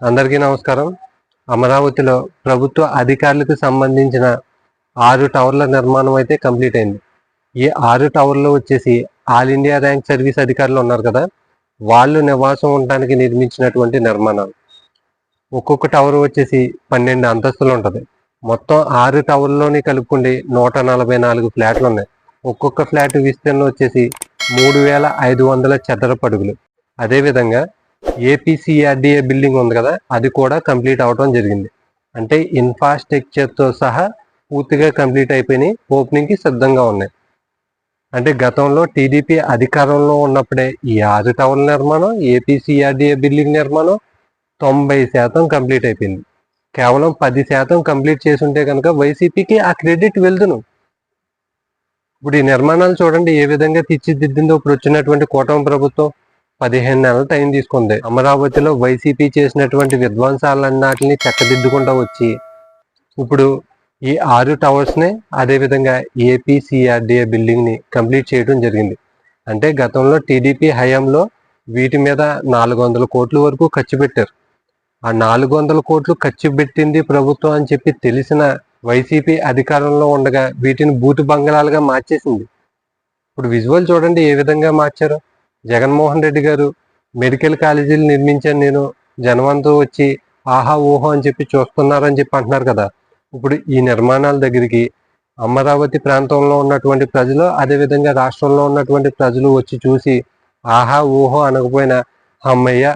అందరికీ నమస్కారం. అమరావతిలో ప్రభుత్వ అధికారులకు సంబంధించిన ఆరు టవర్ల నిర్మాణం అయితే కంప్లీట్ అయింది. ఈ ఆరు టవర్లు వచ్చేసి ఆల్ ఇండియా ర్యాంక్ సర్వీస్ అధికారులు ఉన్నారు కదా వాళ్ళు నివాసం ఉండడానికి నిర్మించినటువంటి నిర్మాణాలు. ఒక్కొక్క టవర్ వచ్చేసి పన్నెండు అంతస్తులు ఉంటుంది. మొత్తం ఆరు టవర్లోని కలుపుకుండి నూట నలభై నాలుగు ఫ్లాట్లు ఉన్నాయి. ఒక్కొక్క ఫ్లాట్ విస్తీర్ణం వచ్చేసి మూడు వేల ఐదు వందల చదరపు అడుగులు. అదేవిధంగా ఏపీసీఆర్డీఏ బిల్డింగ్ ఉంది కదా అది కూడా కంప్లీట్ అవడం జరిగింది. అంటే ఇన్ఫ్రాస్ట్రక్చర్తో సహా పూర్తిగా కంప్లీట్ అయిపోయినాయి ఓపెనింగ్కి సిద్ధంగా ఉన్నాయి. అంటే గతంలో టీడీపీ అధికారంలో ఉన్నప్పుడే ఈ ఆరు టవర్ నిర్మాణం ఏపీసీఆర్డీఏ బిల్డింగ్ నిర్మాణం తొంభై శాతం కంప్లీట్ అయిపోయింది. కేవలం పది శాతం కంప్లీట్ చేసి ఉంటే కనుక వైసీపీకి ఆ క్రెడిట్ వెళ్తును ఇప్పుడు ఈ నిర్మాణాలు చూడండి ఏ విధంగా తీర్చిదిద్దిందో. ఇప్పుడు వచ్చినటువంటి కూటమి ప్రభుత్వం పదిహేను నెలల టైం తీసుకుంది. అమరావతిలో వైసీపీ చేసినటువంటి విధ్వంసాలన్నిటిని చక్కదిద్దుకుంటూ వచ్చి ఇప్పుడు ఈ ఆరు టవర్స్నే అదేవిధంగా అదే విధంగా ఏపీసీఆర్డీఏ బిల్డింగ్ని కంప్లీట్ చేయడం జరిగింది. అంటే గతంలో టీడీపీ హయాంలో వీటి మీద నాలుగు వందల కోట్ల వరకు ఖర్చు పెట్టారు. ఆ నాలుగు వందల కోట్లు ఖర్చు పెట్టింది ప్రభుత్వం అని చెప్పి తెలిసిన వైసీపీ అధికారంలో ఉండగా వీటిని బూతు బంగళాలుగా మార్చేసింది. ఇప్పుడు విజువల్ చూడండి ఏ విధంగా మార్చారు. జగన్మోహన్ రెడ్డి గారు మెడికల్ కాలేజీలు నిర్మించాను నేను. జనమంతో వచ్చి ఆహా ఊహో అని చెప్పి చూస్తున్నారని చెప్పి అంటున్నారు కదా. ఇప్పుడు ఈ నిర్మాణాల దగ్గరికి అమరావతి ప్రాంతంలో ఉన్నటువంటి ప్రజలు అదేవిధంగా రాష్ట్రంలో ఉన్నటువంటి ప్రజలు వచ్చి చూసి ఆహా ఊహో అనకపోయినా అమ్మయ్య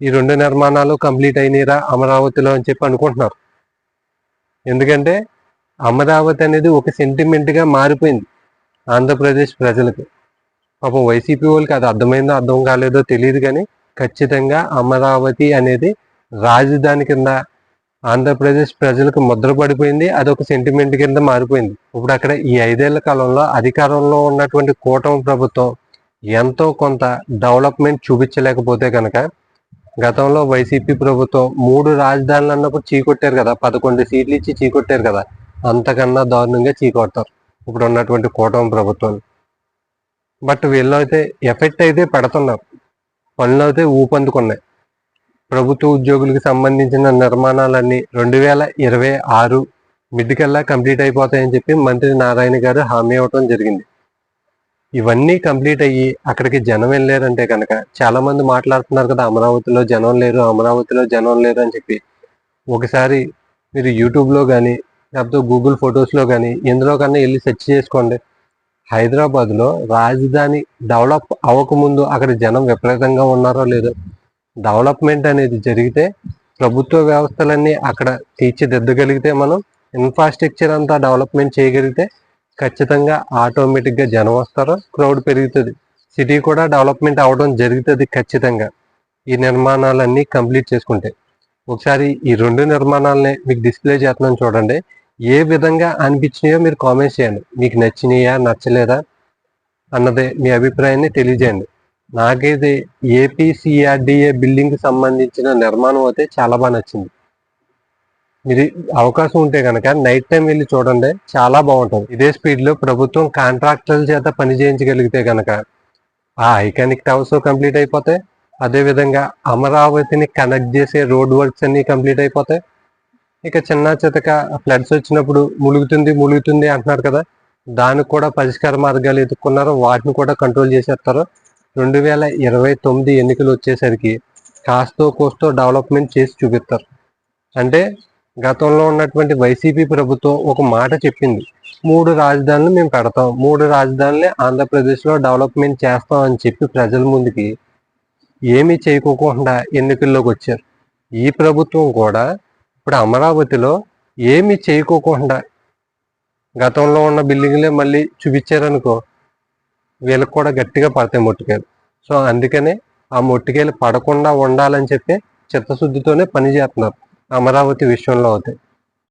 ఈ రెండు నిర్మాణాలు కంప్లీట్ అయినాయిరా అమరావతిలో అని చెప్పి అనుకుంటున్నారు. ఎందుకంటే అమరావతి అనేది ఒక సెంటిమెంట్గా మారిపోయింది ఆంధ్రప్రదేశ్ ప్రజలకు. పాపం వైసీపీ వాళ్ళకి అది అర్థమైందో అర్థం కాలేదో తెలియదు కానీ ఖచ్చితంగా అమరావతి అనేది రాజధాని కింద ఆంధ్రప్రదేశ్ ప్రజలకు ముద్రపడిపోయింది అది ఒక సెంటిమెంట్ కింద మారిపోయింది. ఇప్పుడు అక్కడ ఈ ఐదేళ్ళ కాలంలో అధికారంలో ఉన్నటువంటి కూటమి ప్రభుత్వం ఎంతో కొంత డెవలప్మెంట్ చూపించలేకపోతే కనుక గతంలో వైసీపీ ప్రభుత్వం మూడు రాజధానులు అన్నప్పుడు చీకొట్టారు కదా. పదకొండు సీట్లు ఇచ్చి చీకొట్టారు కదా. అంతకన్నా దారుణంగా చీకొడతారు ఇప్పుడు ఉన్నటువంటి కూటమి ప్రభుత్వం బట్ వీళ్ళు అయితే ఎఫెక్ట్ అయితే పెడుతున్నారు పనులు అయితే ఊపందుకున్నాయి. ప్రభుత్వ ఉద్యోగులకు సంబంధించిన నిర్మాణాలన్నీ రెండు వేల ఇరవై ఆరు మిడ్కల్లా కంప్లీట్ అయిపోతాయని చెప్పి మంత్రి నారాయణ గారు హామీ ఇవ్వటం జరిగింది. ఇవన్నీ కంప్లీట్ అయ్యి అక్కడికి జనం వెళ్ళారంటే కనుక చాలా మంది మాట్లాడుతున్నారు కదా అమరావతిలో జనం లేరు అమరావతిలో జనం లేరు అని చెప్పి. ఒకసారి మీరు యూట్యూబ్లో కానీ లేకపోతే గూగుల్ ఫొటోస్లో కానీ ఎందులో కన్నా వెళ్ళి సెర్చ్ చేసుకోండి. హైదరాబాద్లో రాజధాని డెవలప్ అవ్వకముందు అక్కడ జనం విపరీతంగా ఉన్నారో లేదో డెవలప్మెంట్ అనేది జరిగితే ప్రభుత్వ వ్యవస్థలన్నీ అక్కడ తీర్చిదిద్దగలిగితే మనం ఇన్ఫ్రాస్ట్రక్చర్ అంతా డెవలప్మెంట్ చేయగలిగితే ఖచ్చితంగా ఆటోమేటిక్గా జనం వస్తారు క్రౌడ్ పెరుగుతుంది. సిటీ కూడా డెవలప్మెంట్ అవడం జరుగుతుంది ఖచ్చితంగా. ఈ నిర్మాణాలన్నీ కంప్లీట్ చేసుకుంటే. ఒకసారి ఈ రెండు నిర్మాణాలని మీకు డిస్ప్లే చేస్తున్నాను చూడండి. ఏ విధంగా అనిపించినాయో మీరు కామెంట్స్ చేయండి. మీకు నచ్చినాయా నచ్చలేదా అన్నదే మీ అభిప్రాయాన్ని తెలియజేయండి. నాకైతే ఏపీసీఆర్డీఏ బిల్డింగ్కి సంబంధించిన నిర్మాణం అయితే చాలా బాగా నచ్చింది. మీరు అవకాశం ఉంటే కనుక నైట్ టైం వెళ్ళి చూడండి చాలా బాగుంటుంది. ఇదే స్పీడ్లో ప్రభుత్వం కాంట్రాక్టర్ల చేత పని చేయించగలిగితే కనుక ఆ ఐకానిక్ టవర్స్ కంప్లీట్ అయిపోతాయి. అదే విధంగా అమరావతిని కనెక్ట్ చేసే రోడ్ వర్క్స్ అన్ని కంప్లీట్ అయిపోతాయి. ఇక చిన్న చితక ఫ్లడ్స్ వచ్చినప్పుడు ములుగుతుంది ములుగుతుంది అంటున్నారు కదా. దానికి కూడా పరిష్కార మార్గాలు ఎదుర్కొన్నారు వాటిని కూడా కంట్రోల్ చేసేస్తారు. రెండు వేల ఇరవై తొమ్మిది ఎన్నికలు వచ్చేసరికి కాస్తో కోస్తో డెవలప్మెంట్ చేసి చూపిస్తారు. అంటే గతంలో ఉన్నటువంటి వైసీపీ ప్రభుత్వం ఒక మాట చెప్పింది. మూడు రాజధానులు మేము పెడతాం మూడు రాజధానులే ఆంధ్రప్రదేశ్లో డెవలప్మెంట్ చేస్తాం అని చెప్పి ప్రజల ముందుకి ఏమీ చేయకోకుండా ఎన్నికల్లోకి వచ్చారు. ఈ ప్రభుత్వం కూడా ఇప్పుడు అమరావతిలో ఏమి చేయకోకుండా గతంలో ఉన్న బిల్డింగ్లే మళ్ళీ చూపించారనుకో వీళ్ళకి కూడా గట్టిగా పడతాయి మొట్టికాయలు. సో అందుకనే ఆ మొట్టికాయలు పడకుండా ఉండాలని చెప్పి చిత్తశుద్ధితోనే పని చేస్తున్నారు అమరావతి విషయంలో అవుతాయి